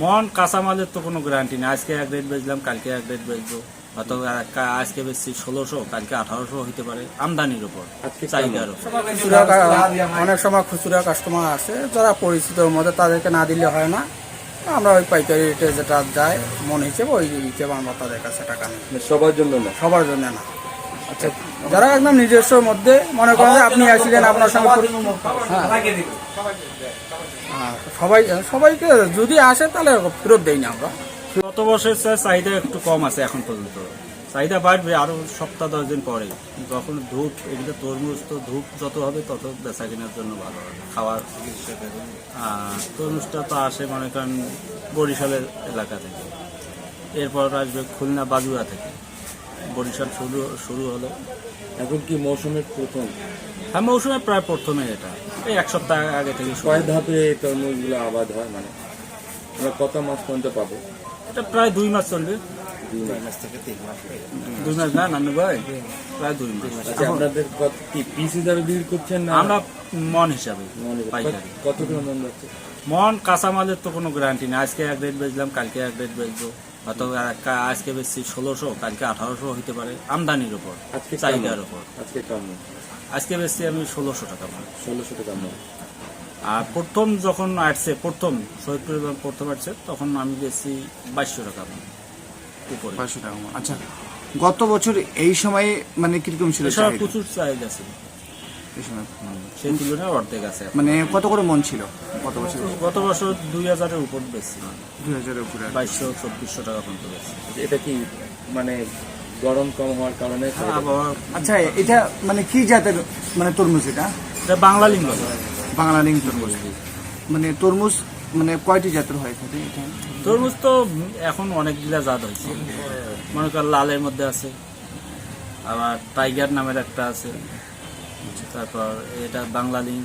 মন কাঁচামালের তো কোনো গ্যারান্টি নেই। আজকে এক রেট বেচলাম কালকে এক রেট বেচবো। অথবা আজকে বেচছি ষোলোশো কালকে আঠারোশো হইতে পারে আমদানির উপর আজকে চাহিদার উপর। খুচরা অনেক সময় খুচরা কাস্টমার আসে যারা পরিচিত মধ্যে তাদেরকে না দিলে হয় না। আমরা ওই পাইকারি রেটে যেটা যায় মন হিসেবে ওই হিসেবে আমরা তাদের কাছে টাকা নিই। মানে সবার জন্য না? সবার জন্য না। আচ্ছা যারা একদম নিজস্ব মধ্যে মনে করেন আপনি আসছিলেন আপনার সঙ্গে হ্যাঁ। হ্যাঁ, সবাই সবাইকে যদি আসে তাহলে ফেরত দেই না আমরা। গত বছরের চাহিদা একটু কম আছে এখন পর্যন্ত। চাহিদা বাড়বে আরও সপ্তাহ দশ দিন পরে। যখন ধূপ এগুলো তরমুজ তো ধূপ যত হবে তত বেচা কেনার জন্য ভালো হবে। খাওয়ার তরমুজটা তো আসে মনে করেন বরিশালের এলাকা থেকে। এরপর আসবে খুলনা বাজুয়া থেকে। বরিশাল শুরু শুরু হলো। এখন কি মৌসুমের প্রথম? হ্যাঁ মৌসুমে প্রায় প্রথমে এটা। এই এক সপ্তাহ আগে থেকে কয় ধাপে এই তরমুজগুলো আবাদ হয়? মানে আমরা কত মাস পর্যন্ত পাবো? এটা প্রায় দুই মাস চলবে। দুই মাস। দুই মাস না নানু ভাই? প্রায় দুই মাস। আচ্ছা আপনাদের কত কি পিস হিসাবে করছেন না? আমরা মন হিসাবে মনে- কত- কত মন মন কাঁচামালের তো কোনো গ্যারান্টি নেই। আজকে এক রেট বেচলাম কালকে এক রেট বেচবো। অথবা কা- আজকে বেচছি ষোলোশো কালকে আঠারোশো হইতে পারে আমদানির উপর চাহিদার উপর। আজকে কেমন? আজকে বেচছি আমি ষোলোশো টাকা মাল ষোলোশো টাকা মন আর প্রথম যখন আসছে প্রথম যখন প্রথম আসছে তখন আমি বেচছি বাইশশো টাকা মাল উপরে। পাঁচশো টাকা আচ্ছা গত বছর এই সময়ে মানে কীরকম ছিল প্রচুর চাহিদা ছিল। সেই তুলনায় অর্ধেক আছে মানে কত করে মন ছিল? গত বছর? গত বছর দুই হাজারের উপর বেচছি দুই হাজারের উপরে বাইশশো চব্বিশশো টাকা পর্যন্ত বেচছি এটা কি মানে গরম কম হওয়ার কারণে? আচ্ছা এটা মানে কি জাতের মানে তরমুজ এটা? এটা বাংলা লিঙ্গ। বাংলা লিঙ্ক তরমুজ। মানে তরমুজ মানে কয়টি জাতের হয়ে থাকে এটা তরমুজ তো এখন অনেকগুলা জাত হয়েছে। মনে কর লালের মধ্যে আছে আবার টাইগার নামের একটা আছে। তারপর এটা বাংলা লিঙ্ক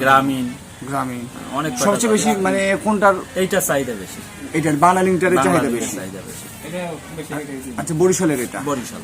গ্রামীণ গ্রামীণ। অনেক সবচেয়ে বেশি মানে কোনটার? এইটা চাহিদা বেশি। এটার বাংলা লিঙ্কটার চাহিদা বেশি চাহিদা বেশি। আচ্ছা বরিশালের এটা? বরিশাল।